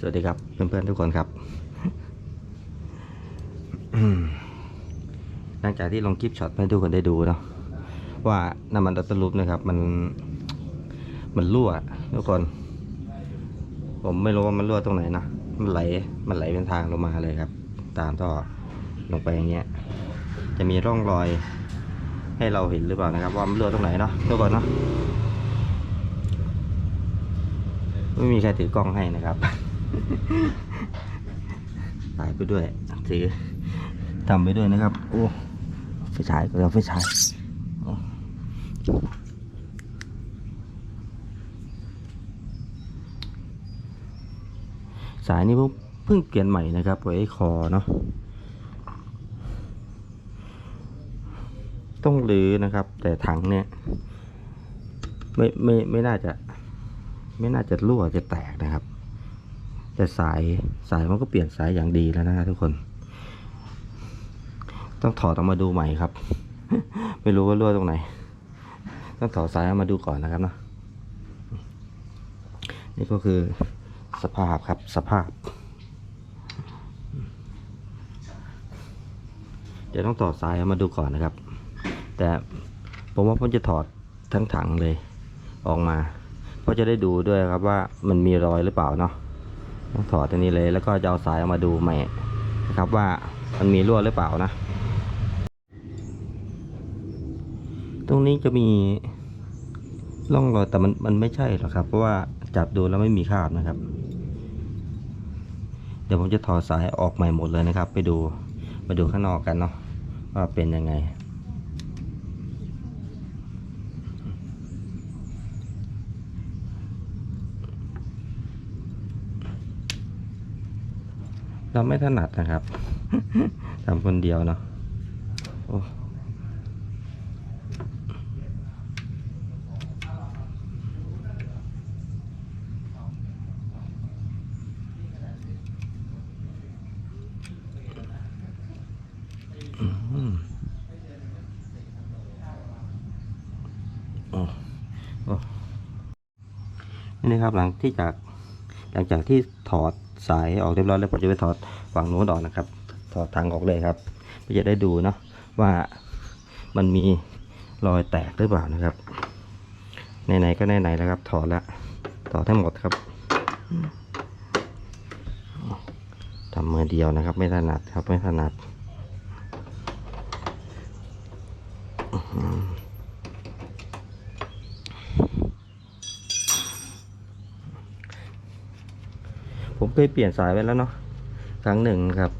สวัสดีครับเพื่อนๆทุกคนครับ หลังจากที่ลงคลิปช็อตให้ทุกคนได้ดูเนาะว่าน้ำมันดัตเตอร์ลูปนะครับ มันมันรั่วทุกคน ผมไม่รู้ว่ามันรั่วตรงไหนนะมันไหลมันไหลเป็นทางลงมาเลยครับ ตามท่อลงไปอย่างเงี้ย จะมีร่องรอยให้เราเห็นหรือเปล่านะครับ ว่ามันรั่วตรงไหนเนาะทุกคนเนาะไม่มีใครถือกล้องให้นะครับ ถ่ายไปด้วยถือทำไปด้วยนะครับ โอ้ไฟฉายก็เอาไฟฉายสายนี้เพิ่งเปลี่ยนใหม่นะครับไว้คอเนาะต้องรื้อนะครับ แต่ถังเนี่ย ไม่ไม่ไม่น่าจะ ไม่น่าจะรั่วจะแตกนะครับ แต่สายสายมันก็เปลี่ยนสายอย่างดีแล้วนะฮะทุกคน ต้องถอดออกมาดูใหม่ครับ ไม่รู้ว่ารั่วตรงไหน ต้องถอดสายออกมาดูก่อนนะครับเนาะนี่ก็คือสภาพครับสภาพ เดี๋ยวต้องถอดสายออกมาดูก่อนนะครับ แต่ผมว่าผมจะถอดทั้งถังเลยออกมา เพราะจะได้ดูด้วยครับว่ามันมีรอยหรือเปล่าเนาะ ต้องถอดตัวนี้เลยแล้วก็จะเอาสายออกมาดูใหม่นะครับว่ามันมีรั่วหรือเปล่านะ ตรงนี้จะมีร่องรอยแต่มันมันไม่ใช่หรอกครับ เพราะว่าจับดูแล้วไม่มีคราบนะครับ เดี๋ยวผมจะถอดสายออกใหม่หมดเลยนะครับ ไปดูมาดูข้างนอกกันเนาะว่าเป็นยังไง เราไม่ถนัดนะครับทำคนเดียวเนาะโอ้อืมโอ้โอ้นี่นะครับหลังที่จากหลังจากที่ถอด สายออกเรียบร้อยแล้วผมจะไปถอดฝั่งโน้นออกนะครับ ถอดทางออกเลยครับเพื่อจะได้ดูเนาะว่ามันมีรอยแตกหรือเปล่านะครับไหนๆก็ไหนๆแล้วครับ ถอดแล้วถอดทั้งหมดครับทำมือเดียวนะครับ ไม่ถนัดครับไม่ถนัดอื้อหือ ผม เคยเปลี่ยนสายไปแล้วเนาะครั้งหนึ่งครับ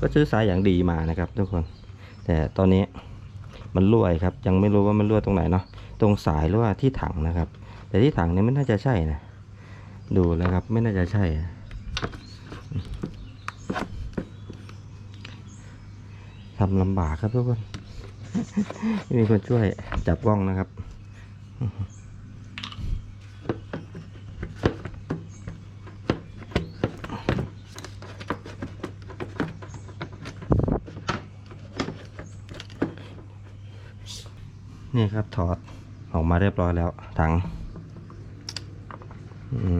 ก็ซื้อสายอย่างดีมานะครับ ทุกคน แต่ตอนนี้มันรั่วครับ ยังไม่รู้ว่ามันรั่วตรงไหนเนาะตรงสายหรือว่าที่ถังนะครับ แต่ที่ถังเนี่ยไม่น่าจะใช่นะดูแล้วครับ ไม่น่าจะใช่ทำลำบากครับทุกคนไม่มีคนช่วยจับกล้องนะครับ นี่ครับถอดออกมาเรียบร้อยแล้วถังอื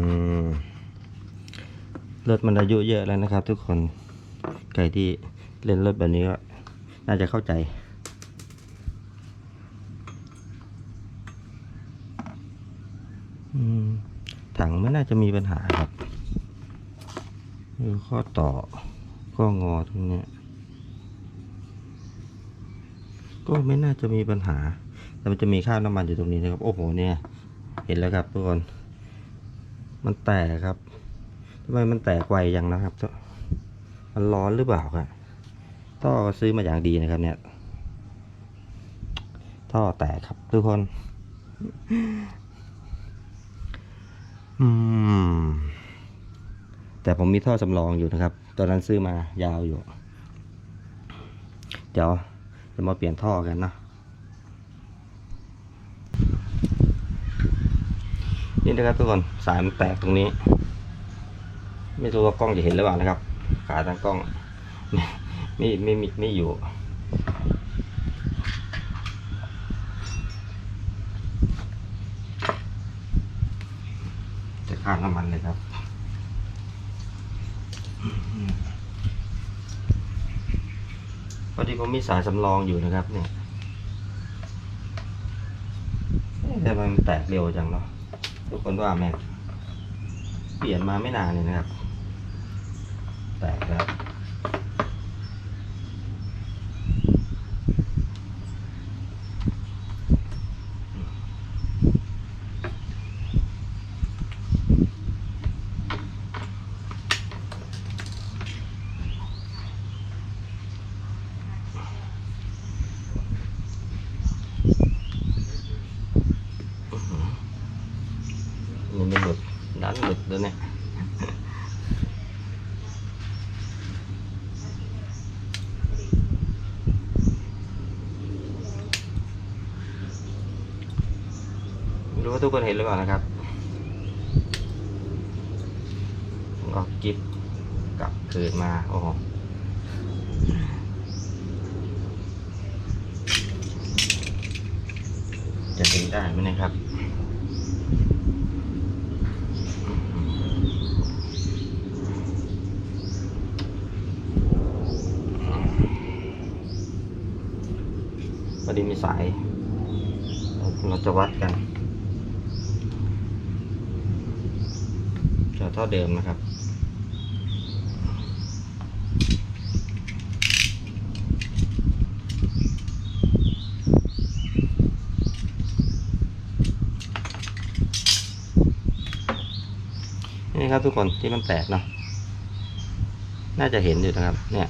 มรถมันอายุเยอะแล้วนะครับ ทุกคนใครที่เล่นรถแบบนี้ก็น่าจะเข้าใจ ถังไม่น่าจะมีปัญหาครับคือข้อต่อข้องอตรงนี้ก็ไม่น่าจะมีปัญหา แต่มันจะมีข้าวน้ำมันอยู่ตรงนี้นะครับ โอ้โหเนี่ยเห็นแล้วครับทุกคนมันแตกครับทำไมมันแตกไวอย่างนะครับมันร้อนหรือเปล่าครับท่อซื้อมาอย่างดีนะครับ เนี่ย ท่อแตกครับทุกคน อืม แต่ผมมีท่อสำรองอยู่นะครับ ตอนนั้นซื้อมายาวอยู่ เดี๋ยวจะมาเปลี่ยนท่อกันนะ นี่นะครับทุกคนสายมันแตกตรงนี้ ไม่รู้ว่ากล้องจะเห็นหรือเปล่านะครับขาตั้งกล้องไม่ไม่ไม่ไม่อยู่จะข้ามน้ำมันเลยครับพอดีผมมีสายสำรองอยู่นะครับเนี่ยทำไมมันแตกเร็วจังเนาะ ทุกคนว่าแม่เปลี่ยนมาไม่นานเลยนะครับ แตกแล้ว นี่ ไม่หลุดดันหลุดแล้วเนี่ยรู้ว่าทุกคนเห็นหรือเปล่านะครับก็กิฟกลับคืนมาโอ้โหจะดึงได้ไหมนะครับ พอดี มีสาย เราจะวัดกันจะเท่าเดิมนะครับนี่ครับทุกคนที่มันแตกเนาะน่าจะเห็นอยู่นะครับ เนี่ย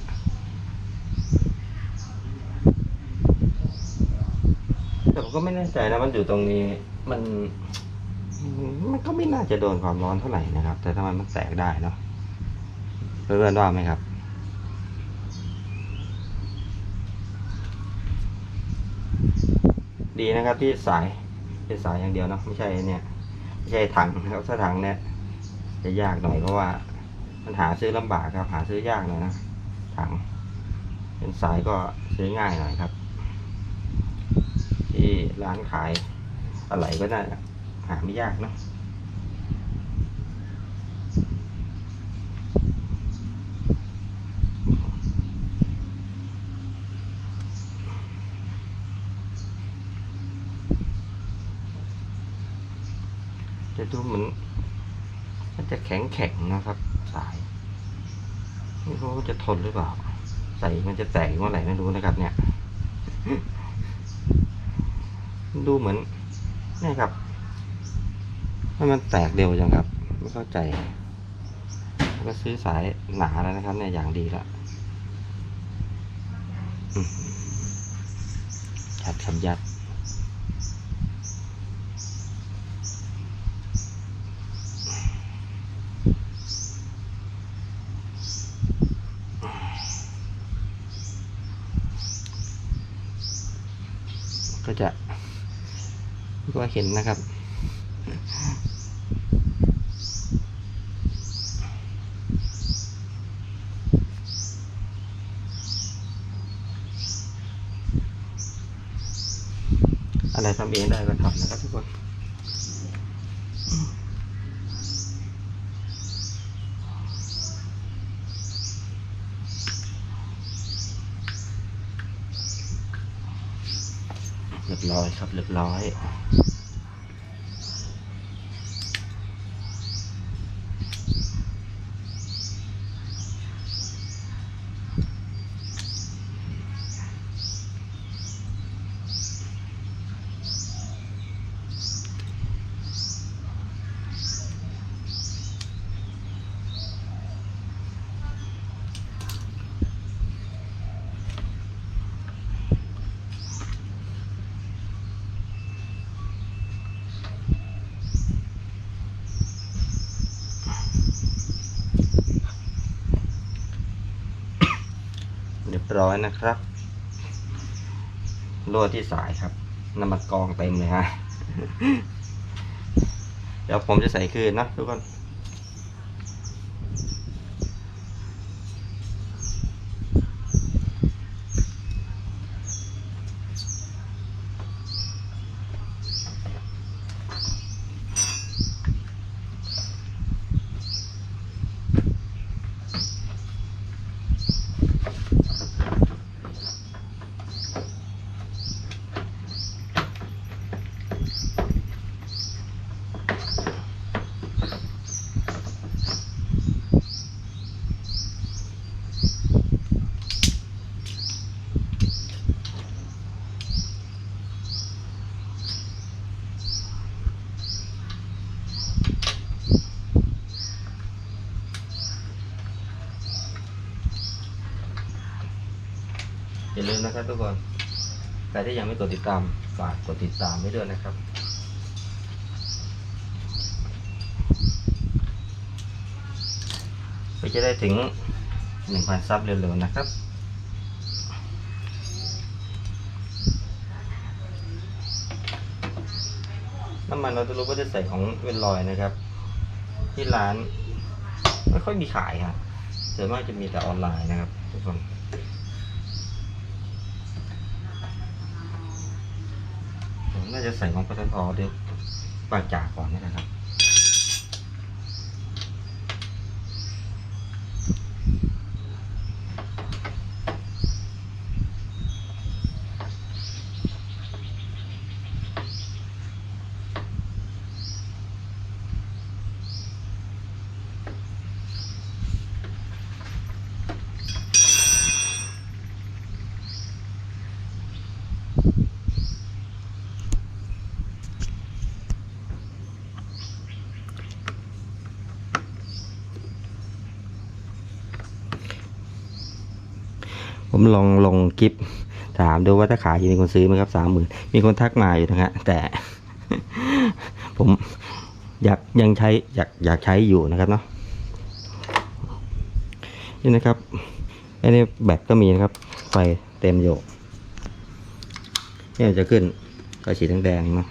แต่ผมก็ไม่แน่ใจนะมันอยู่ตรงนี้มัน มันก็ไม่น่าจะโดนความร้อนเท่าไหร่นะครับ แต่ทำไมมันแตกได้เนาะเพื่อนๆว่าไหมครับดีนะครับที่สายเป็นสายอย่างเดียวเนาะไม่ใช่เนี่ยไม่ใช่ถังนะครับถ้าถังเนี่ยจะยากหน่อยเพราะว่ามันหาซื้อลำบากครับหาซื้อยากหน่อยนะถัง เป็นสายก็ซื้อง่ายหน่อยครับ ที่ร้านขายอะไรก็น่าจะหาไม่ยากเนะจะดูเหมือนมันจะแข็งแข็งนะครับ สายไม่รู้ว่าจะทนหรือเปล่า ใส่มันจะแตกเมื่อไหร่ไม่รู้นะครับเนี่ย ดูเหมือนนี่ครับให้มันแตกเร็วจังครับ ไม่เข้าใจ ก็ซื้อสายหนาแล้วนะครับ เนี่ยอย่างดีล้วอืมยัดครับยัดก็จะ ก็เห็นนะครับ อะไรทำเองได้ก็ทำนะครับทุกคน รียบร้อยครับเรียบร้อย ร้อยนะครับรั่วที่สายครับน้ำมันกองเต็มเลยฮะ เดี๋ยวผมจะใส่คืนนะทุกคน นะครับทุกคนใครที่ยังไม่กดติดตามฝากกดติดตามไว้ด้วยนะครับเพื่อจะได้ถึง 1,000 ซับเร็วๆนะครับน้ำมันเราจะรู้ว่าจะใส่ของเวนลอยนะครับ ที่ร้านไม่ค่อยมีขายครับส่วนมากจะมีแต่ออนไลน์นะครับทุกคน ผม น่าจะใส่ของปตทเดี๋ยวปากจากก่อนนี่นะครับ ผมลองลงคลิปถามดูว่าถ้าขายจะมีคนซื้อไหมครับสามหมื่นมีคนทักมาอยู่นะฮะแต่ ผมอยากยังใช้อยากอยากใช้อยู่นะครับเนาะนี่นะครับอ้นี่แบตก็มีนะครับ ไฟเต็มอยู่นี่จะขึ้นก็สีแดงๆนะ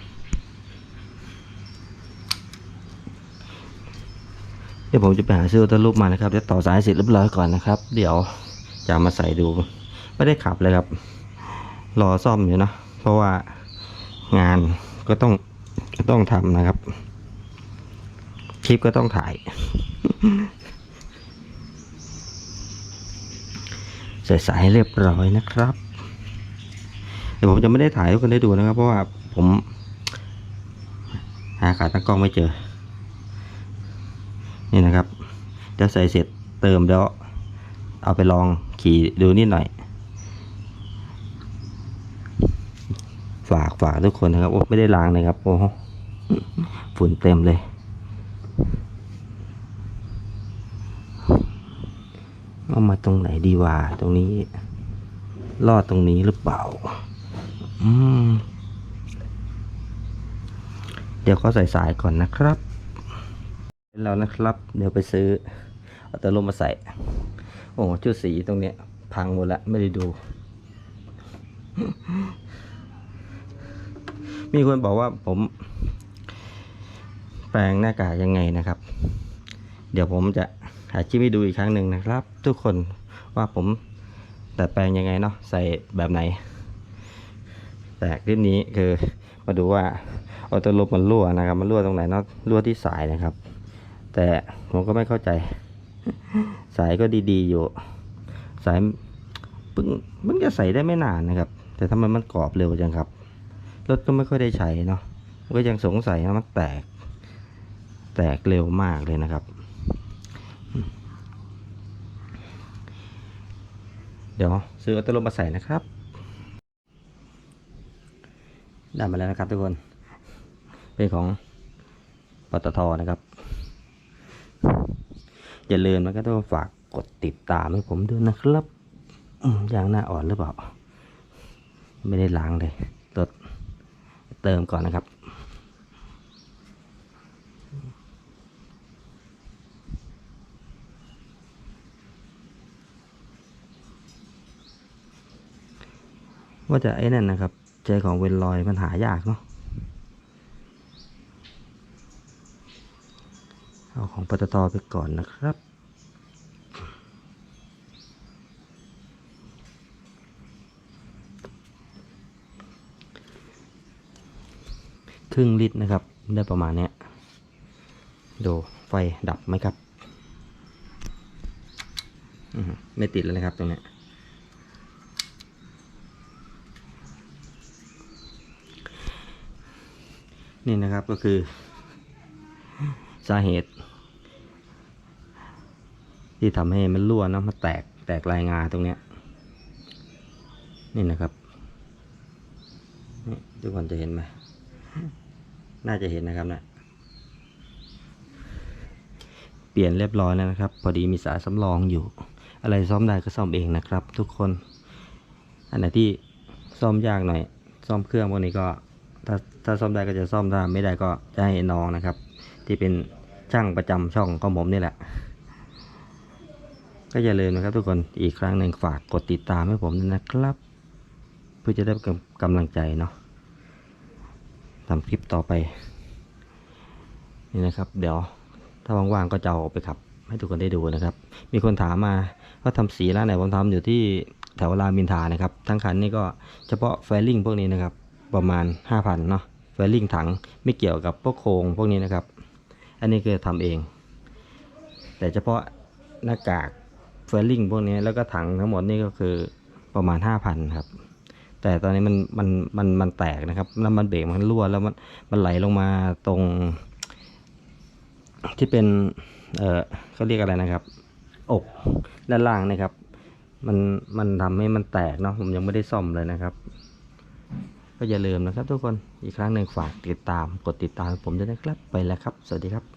เดี๋ยวผมจะไปหาซื้อตัวรูปมานะครับเดี๋ยวต่อสายเสร็จเรียบร้อยก่อนนะครับ เดี๋ยวจะมาใส่ดู ไม่ได้ขับเลยครับ รอซ่อมอยู่นะเพราะว่างานก็ต้องก็ต้องทำนะครับ คลิปก็ต้องถ่าย ใส่สายเรียบร้อยนะครับเดี๋ยวผมจะไม่ได้ถ่ายให้ทุกคนได้ดูนะครับ เพราะว่าผมหาขาตั้งกล้องไม่เจอ นี่นะครับเดี๋ยวใส่เสร็จเติมแล้วเอาไปลองขี่ดูนิดหน่อย ฝากฝากทุกคนนะครับ โอ้ไม่ได้ล้างนะครับ โอ้ฝุ่นเต็มเลยเอามาตรงไหนดีวะตรงนี้ลอดตรงนี้หรือเปล่า อืม เดี๋ยวก็ใส่สายก่อนนะครับแล้วนะครับ เดี๋ยวไปซื้อเอาตะลมมาใส่ โอ้ชุดสีตรงเนี้ย พังหมดละไม่ได้ดู มีคนบอกว่าผม แปลงหน้ากากยังไงนะครับ เดี๋ยวผมจะหาคลิปให้ดูอีกครั้งหนึ่งนะครับ ทุกคนว่าผมแต่แปลงยังไงเนาะใส่แบบไหน แต่คลิปนี้คือมาดูว่าออโต้ลบมันรั่วนะครับ มันรั่วตรงไหนเนาะรั่วที่สายนะครับ แต่ผมก็ไม่เข้าใจ สายก็ดีๆอยู่ สายเพิ่งเพิ่งจะใส่ได้ไม่นานนะครับ แต่ทำไมมันกรอบเร็วจังครับ รถก็ไม่ค่อยได้ใช้เนาะก็ยังสงสัยว่ามันแตก แตกเร็วมากเลยนะครับ เดี๋ยวซื้ออัตโนมัติมาใส่นะครับได้มาแล้วนะครับทุกคน เป็นของปตทนะครับ อย่าลืมนะครับทุกคนฝากกดติดตามให้ผมด้วยนะครับอืมยางหน้าอ่อนหรือเปล่า ไม่ได้ล้างเลย เติมก่อนนะครับ ว่าจะไอ้นั่นนะครับ ใจของเวนลอยมันหายากเนาะเอาของปตทไปก่อนนะครับ ครึ่งลิตรนะครับ ได้ประมาณนี้ดูไฟดับไหมครับไม่ติดแล้วนะครับตรงนี้นี่นะครับก็คือ สาเหตุ ที่ทำให้มันรั่วนะมันแตกแตกลายงาตรงเนี้ยนี่นะครับ นี่ทุกคนจะเห็นไหม น่าจะเห็นนะครับเนะี่ยเปลี่ยนเรียบร้อยแล้วนะครับ พอดีมีสายสำรองอยู่ อะไรซ่อมได้ก็ซ่อมเองนะครับ ทุกคน อันไหนที่ซ่อมยากหน่อย ซ่อมเครื่องพวกนี้ก็ ถ้าถ้าซ่อมได้ก็จะซ่อมถ้าไม่ได้ก็จะให้น้องนะครับ ที่เป็นช่างประจำช่องของผมนี่แหละ ก็อย่าลืมนะครับทุกคนอีกครั้งหนึ่งฝากกดติดตามให้ผมด้วยนะครับ เพื่อจะได้เป็นกำลังใจเนาะ ทำคลิปต่อไปนี่นะครับ เดี๋ยวถ้าว่างๆก็จะเอาไปขับ ให้ทุกคนได้ดูนะครับ มีคนถามมาว่าทำสีร้านไหนผมทำอยู่ที่แถวรามินทานะครับ ทั้งคันนี่ก็เฉพาะไฟลิ่งพวกนี้นะครับ ประมาณ 5,000เนาะไฟลิ่งถังไม่เกี่ยวกับพวกโครงพวกนี้นะครับ อันนี้คือทำเอง แต่เฉพาะหน้ากากเฟลลิ่งพวกนี้แล้วก็ถังทั้งหมดนี่ก็คือประมาณ 5,000ครับ แต่ตอนนี้มันมันมันมันแตกนะครับแล้วมันเบรกมันรั่วแล้วมันมันไหลลงมาตรง ที่เป็น เออเขาเรียกอะไรนะครับ อกด้านล่างนะครับ มันมันทำให้มันแตกเนาะผมยังไม่ได้ซ่อมเลยนะครับ ก็อย่าลืมนะครับ ทุกคนอีกครั้งหนึ่งฝากติดตามกดติดตามผมด้วยนะครับไปแล้วครับ สวัสดีครับ